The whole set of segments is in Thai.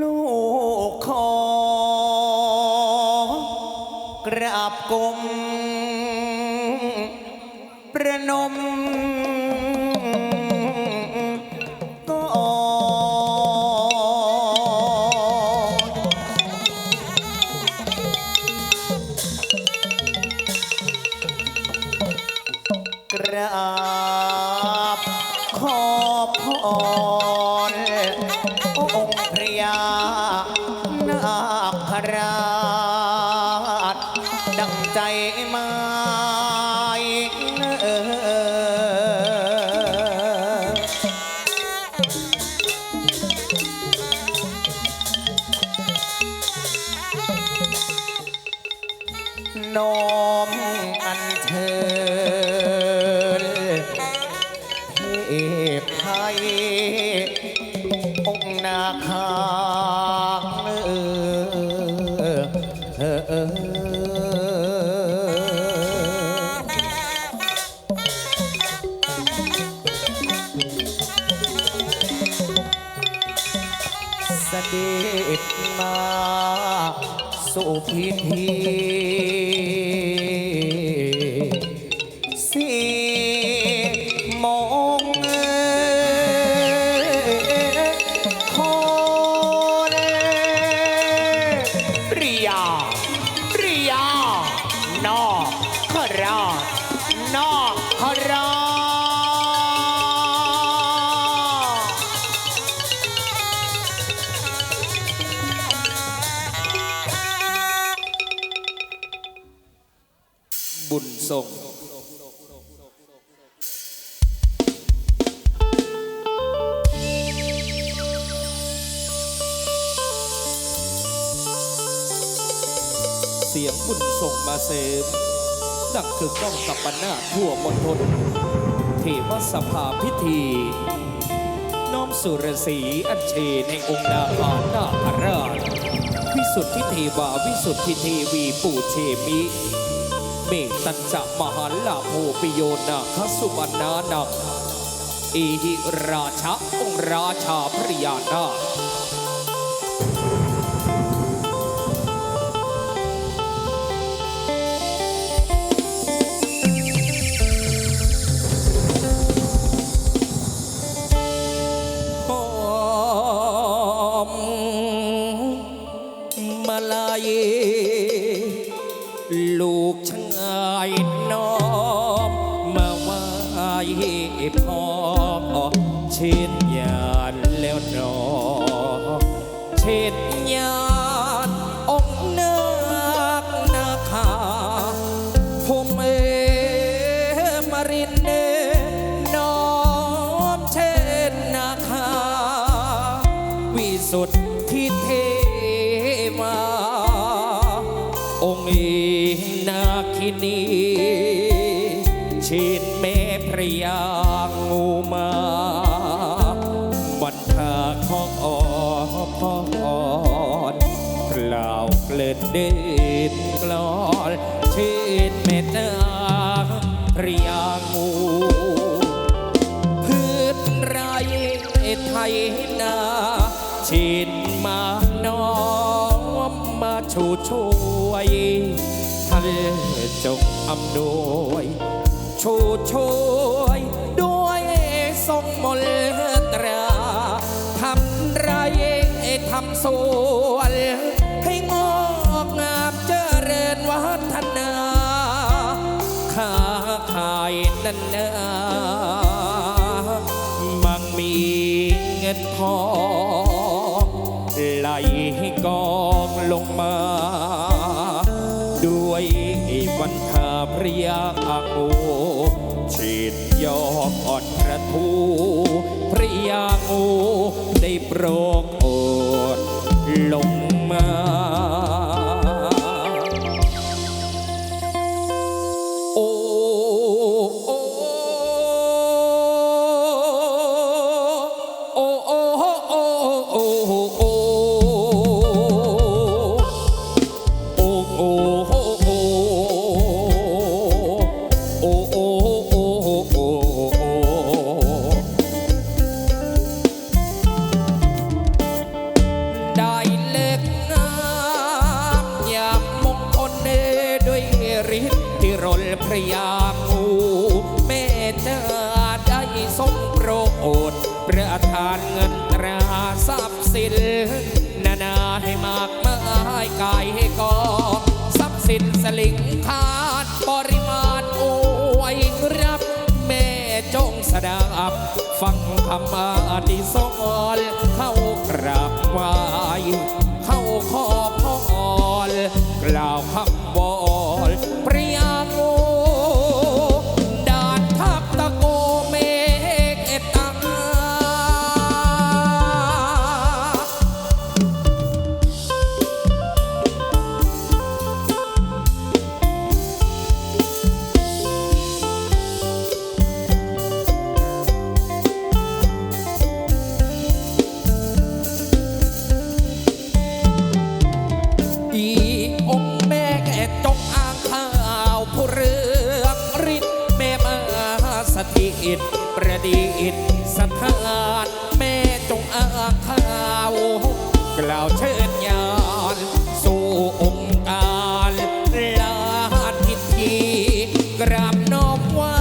ลูกขอกราบกมประนม है บุญทรงเสียงบุญส่งมาเสมดังคือกล้องกับปนาทั่วมณฑลเทวสภาพิธี น้อมสุรสีอัญเชนในองค์นาคาหน้าพระราชวิสุทธิเทวาวิสุทธิเทวีปูเทมี เมตัญจะมหันลาโภปิโยนาคสุบรรณานังอิหิราชะองราชาพริยานา ดเด็ดกลอนชื่นเมตตาพรียางูพืชไรไทยนาชินมาน้อมมาชูช่วยท่านจงอำนวยชูช่วยด้วยทรงมลตราทำไรทำสวน วัฒนาค้าขายนันนามังมีเงินทองไหลกองลงมา ด้วยวันทาพระยาอาโกฉีดยอกอดอกระทูพระยางูได้โปรกโอดลง ประทานเงินตราทรัพย์สิน นานาให้มากมายกายให้กองทรัพย์สินสลิงคาดปริมาณโอ้ยรับ แม่จงสดับ ฟังคำอธิสรเข้ากราบไหวเข้าขอพรกล่าว ล่าวเชิญญาณสู่องค์การลานพิธีกราบน้อมไหว่า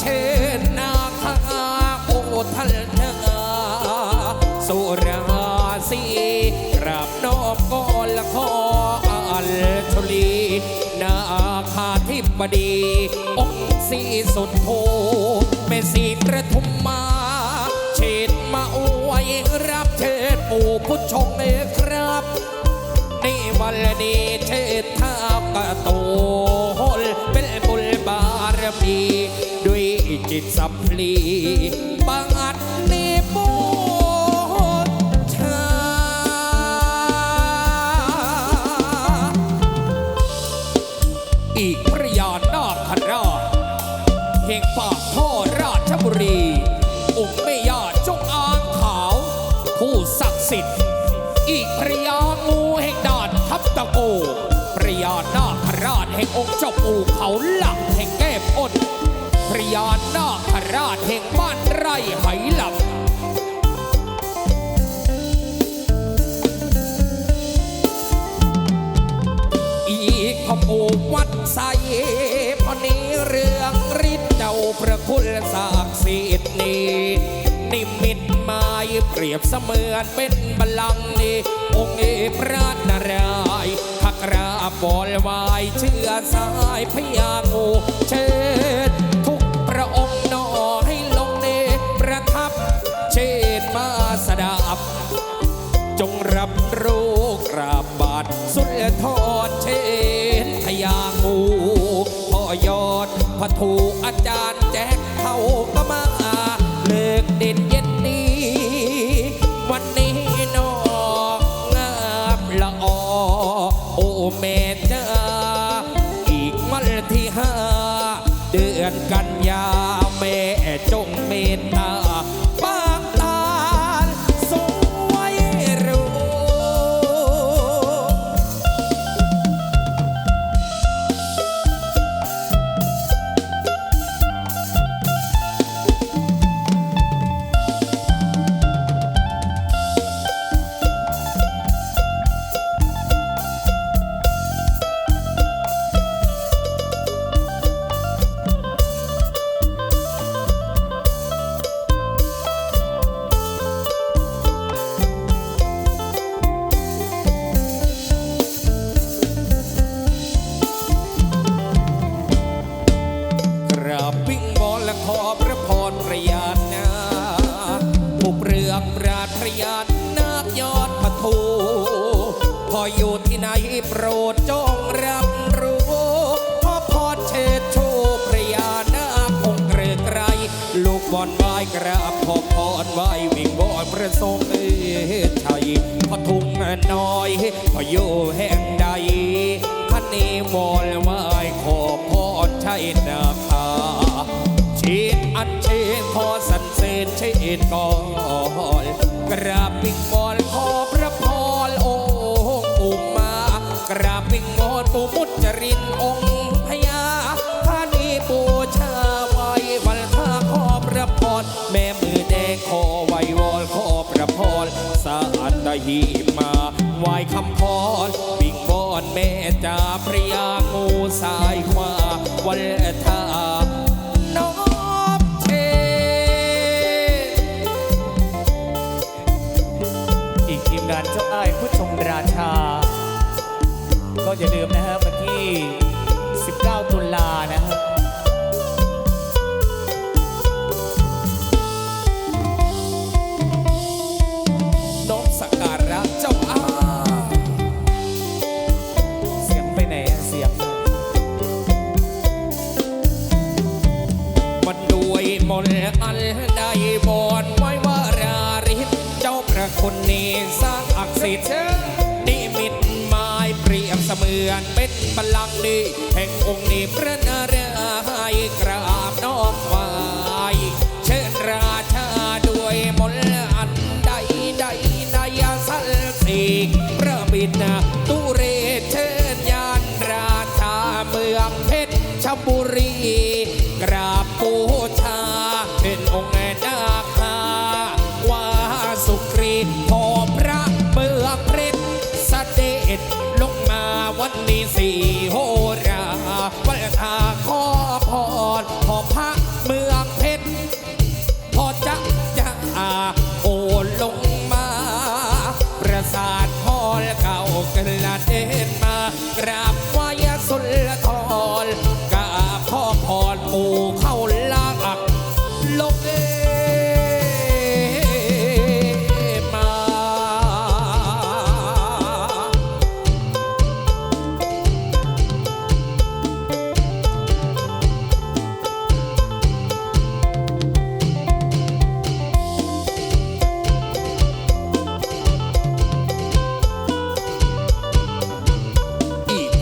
เชิญนาคาโอทันเธอสุราสีกราบนอบก่อนละขออัลชลีนาคาธิบดี องค์สีสุดโทเมสีประทุมมา ผู้ชมเอครับในวันนี้เทศท่ากระตูนเป็นบุญบารมีด้วยจิตสัพพลีบางอัศ องค์เจ้าปู่เขาหลักแห่งแก้มอ้นพระยานาคราชแห่งบ้านไร่ไหหลับอีกขโมวัดใสพอนี้เรื่องฤทธิ์เจ้าพระคุณศักดิ์สิทธิ์นี้นิมิตหมายเปรียบเสมือนเป็นบัลลังก์นี้องค์เอพระนารายณ์ กราบบอลวายเชื่อสายพญางูเชิญทุกพระองค์นอให้ลงเนประทับ เชิญมาสดับ จงรับรู้กราบบาทสุดทอนเชนพยางูพ่อยอดพระถูอาจารย์แจ็คเขาก็มา ประสงค์เอชัยพอทุ่งน้อยพออยู่แห่งใดท่านนี้บอลไหวขอพรชัยนาคาชีดอันเชนขอสันเสริญเชนก่อนกราบวิงบอลขอพระพรองค์อุมากราบวิงบอลปูมุจจรินองค์ หีมาไหวคำพรวิ่งบอนแม่จ่าพระยางูสายขวาวันทานอบเทอีกทีมงานเจ้าอ้ายผู้ชมราชา ก็อย่าลืมนะฮะวันที่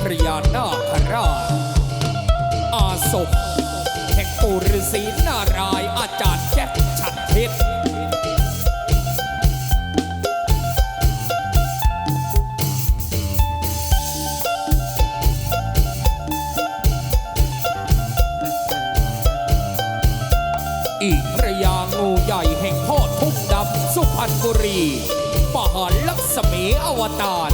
พระยานาคราชอาศพแห่งปู่ฤาษีนารายอาจารย์แจ็คฉัดเพชรอีกพระยางูใหญ่แห่งพ่อทุ่งดำสุพรรณบุรีมหาลักษมีอวตาร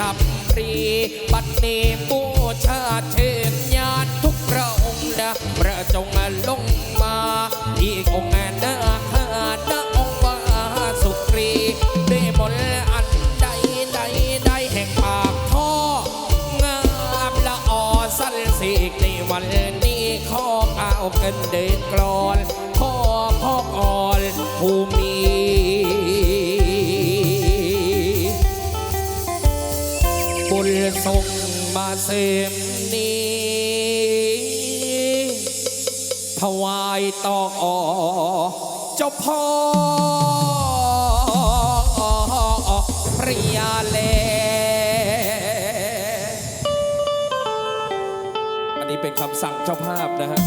สัพปรีบัดนี้บูชา มาเสมนี้ถวายต่อเจ้าพ่อพระยาแลอันนี้เป็นคำสั่งเจ้าภาพนะฮะ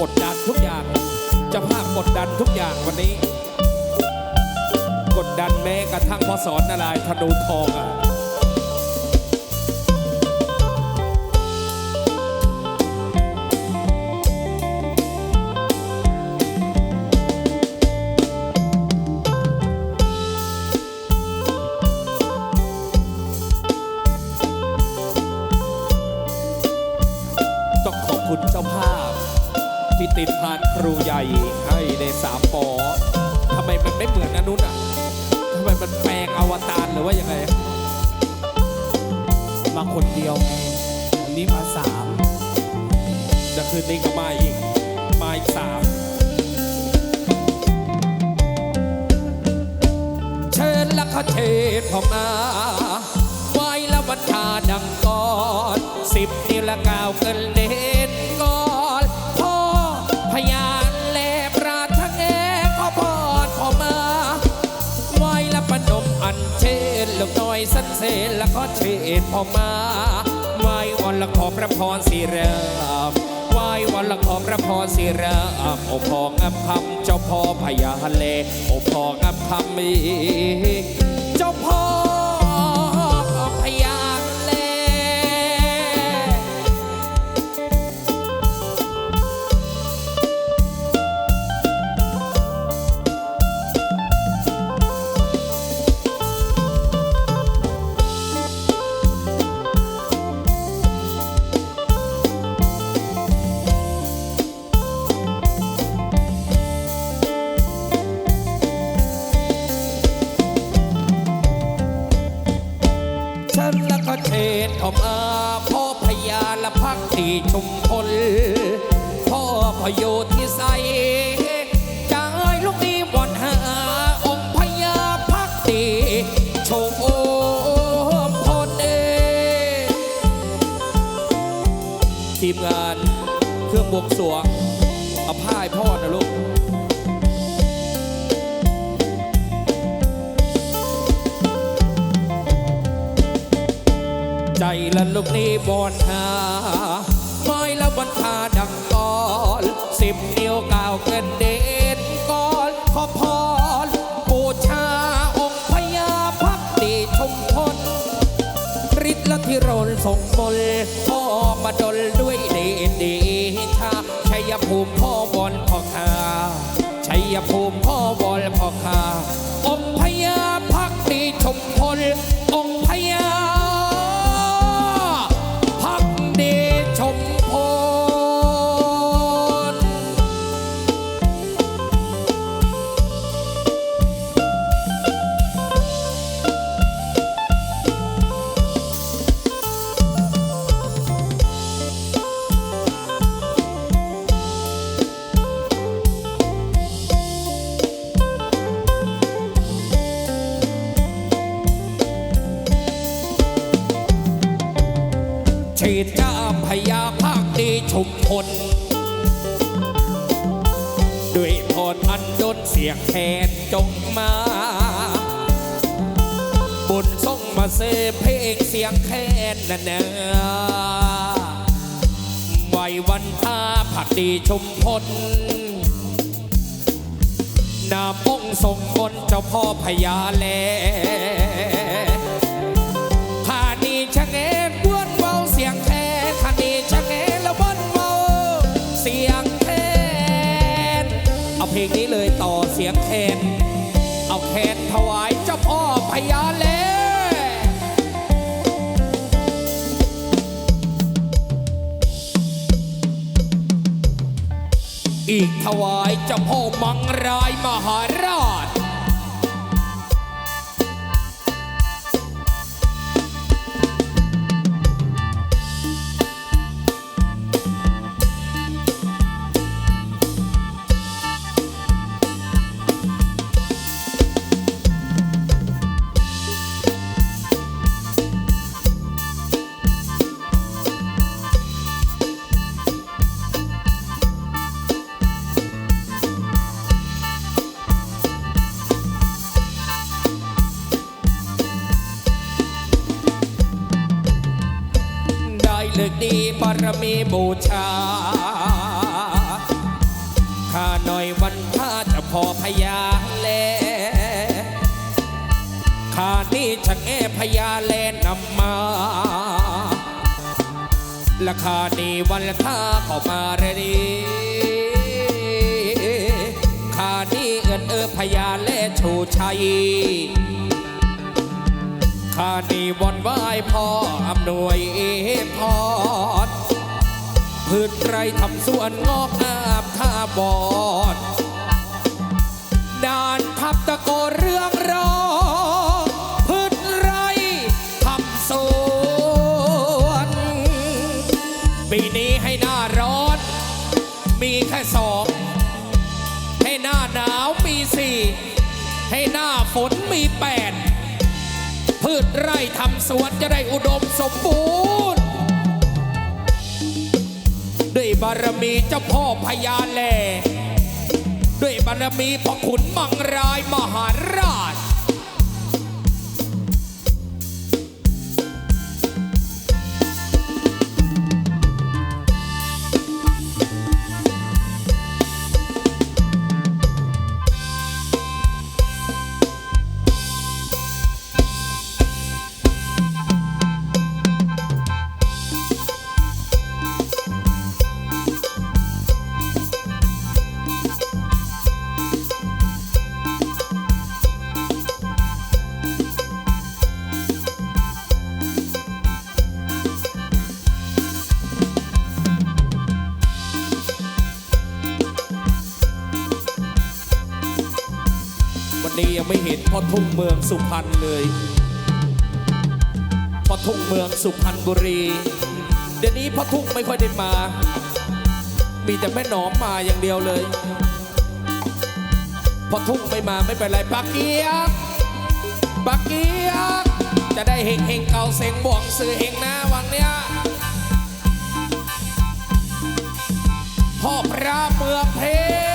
กดดันทุกอย่างเจ้าภาพกดดันทุกอย่างวันนี้ กดดันแม้กระทั่งพอสอนนารายธนูทองอะานครูใหญ่ให้ในสามปอทำไมมันไม่เหมือนอนนุนอะทำไมมันแปลงอวตารหรือว่ายังไง มาคนเดียวไงวันนี้มาสามจะคืนนี้ก็มาอีก มาอีกสามเชิญละขเทศพอมาไว้ละวันชาดัง ก็เชิญพอมาไหว้วันละขอพระพรสิเริ่มไหวายวันละขอพระพรสิระโอพองอับคำเจ้าพ่อพญาเลโอพองอับคำมีเจ้าพ่อ ชนเข้ามาพ่อพญาและพักที่ชุมพล พ่อพโยที่ใสจายลูกนี้บอนหาองค์พญาพักดีชมพลเอทีมงานเครื่องบวงสรวง ลูกนี้บอนหาไม้ละบันทาดังกอนสิบนิ้วก้าวเกินเด่นก่อนขอพรบูชาองค์พญาพักดีชุมพลฤทธิ์ละที่รนส่งมนต์พ่อมาดลด้วยเดชเดชาชัยภูมิพ่อบอลพ่อขาชัยภูมิพ่อบอลพ่อขาองค์พญาพักดีชุมพล ด้วยพรอันดนเสียงแคนจงมาบุญส่งมาเสเพลงเสียงแคนนั่นเนอไว้วันท่าผักดีชุมพลนามองค์ทรงบนเจ้าพ่อพญาแล เพลงนี้เลยต่อเสียงแคนเอาแคนถวายเจ้าพ่อพญาแลอีกถวายเจ้าพ่อมังรายมหาราช เข้ามาเรดีข้านี่เอินเออพยาแลชูชัยข้านี่วันไหวพ่ออำนวยพรพืชไรทำสวนงอกงามท่าบอดด่านทับตะโกเรื่องรอง ฝนมีแปดพืชไร่ทำสวนจะได้อุดมสมบูรณ์ ด้วยบารมีเจ้าพ่อพญาแล ด้วยบารมีพ่อขุนมังรายมหาราช เมืองสุพรรณเลยพอทุ่งเมืองสุพรรณบุรี เดี๋ยวนี้พอทุ่งไม่ค่อยได้มา มีแต่แม่หนอมมาอย่างเดียวเลย พอทุ่งไม่มาไม่เป็นไรปักเกียกปักเกียกจะได้เฮงเฮงเก่าเสียงบ่วงสื่อเฮงนะวังเนี้ยพ่อพระเมืองเพชร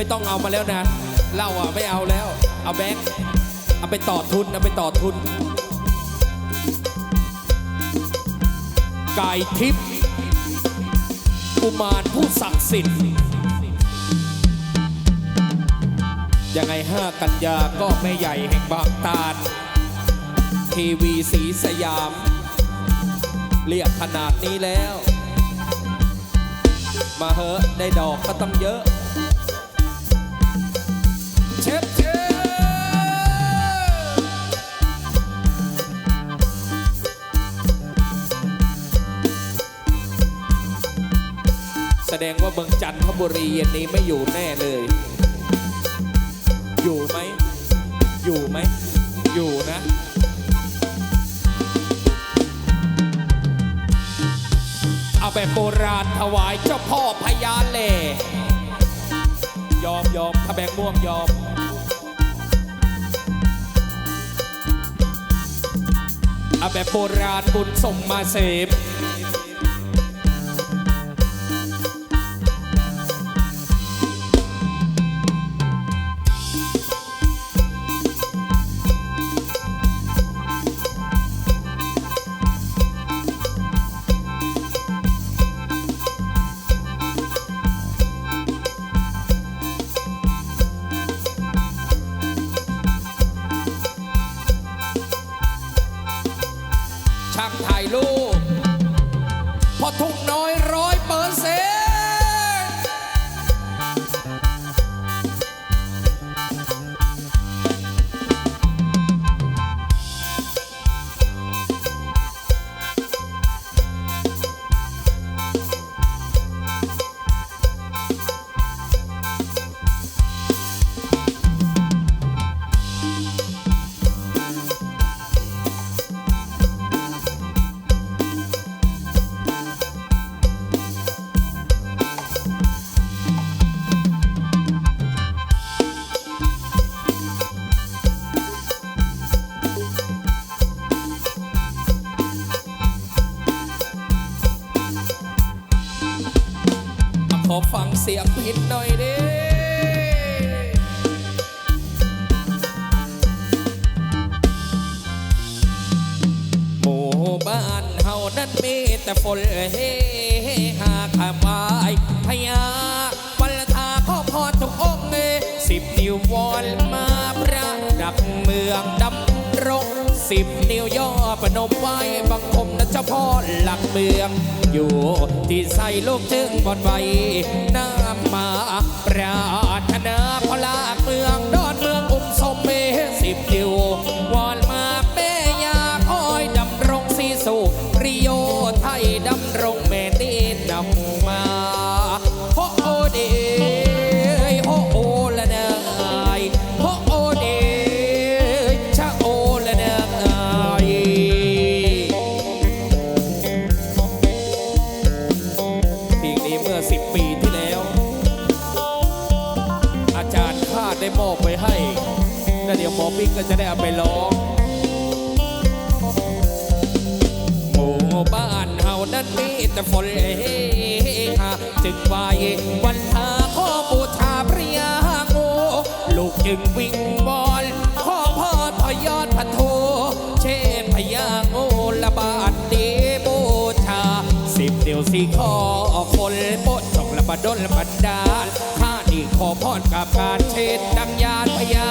ไม่ต้องเอามาแล้วนะเหล้าอะไม่เอาแล้ว เอาแบงค์เอาไปต่อทุนเอาไปต่อทุน ไก่ทิพย์กุมารผู้ศักดิ์สิทธิ์ยังไงห้ากันยาก็แม่ใหญ่แห่งบางตาลทีวีสีสยาม เรียกขนาดนี้แล้ว มาเหอะได้ดอกก็ต้องเยอะ แสดงว่าเมืองจันทบุรีเย็นนี้ไม่อยู่แน่เลย อยู่ไหม อยู่ไหม อยู่นะเอาแบบโบราณถวายเจ้าพ่อพญาเหล่ ยอมยอมถ้าแบงม่วงยอม อาแบบโบราณบุญส่งมาเสพ สียงผิดหน่อยดิหมู่บ้านเฮานั้นมีแต่ฝนเฮหาขามายพญาวันละทาขอพรทุกองค์สิบนิ้ววอนมาประดับเมืองดำรงสิบนิ้วย่อประนมไว้บังคม พรหลักเมือง อยู่ที่ใส่ลูกจึงบอนไว้น้ำมาปราถนาพลาก ยวสี่ขอคนโปดจงละบดลบันดาลข้าดีขอพรกับการเช็ดดังยานพยา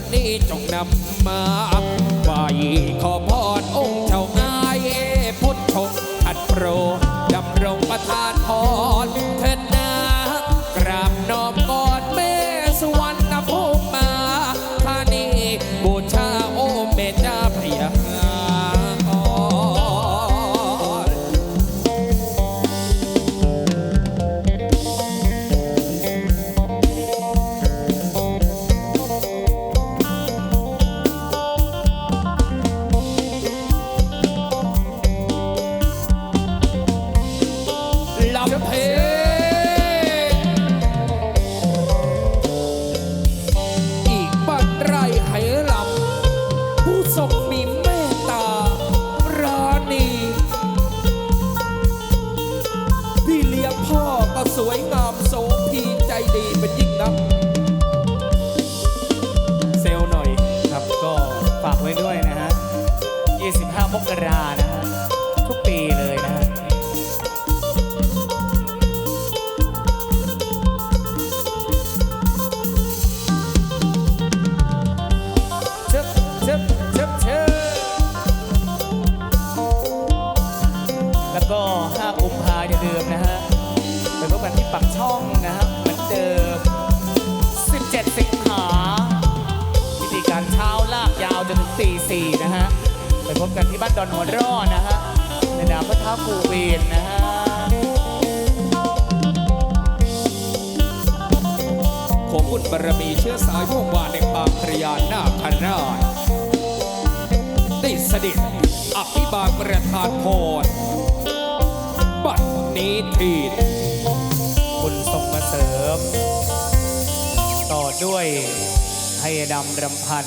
รนี้จงนำมาไหวขอพรองค์เจ้านายพุทธชงอัดโปรดำรงประทานพราำรำพัน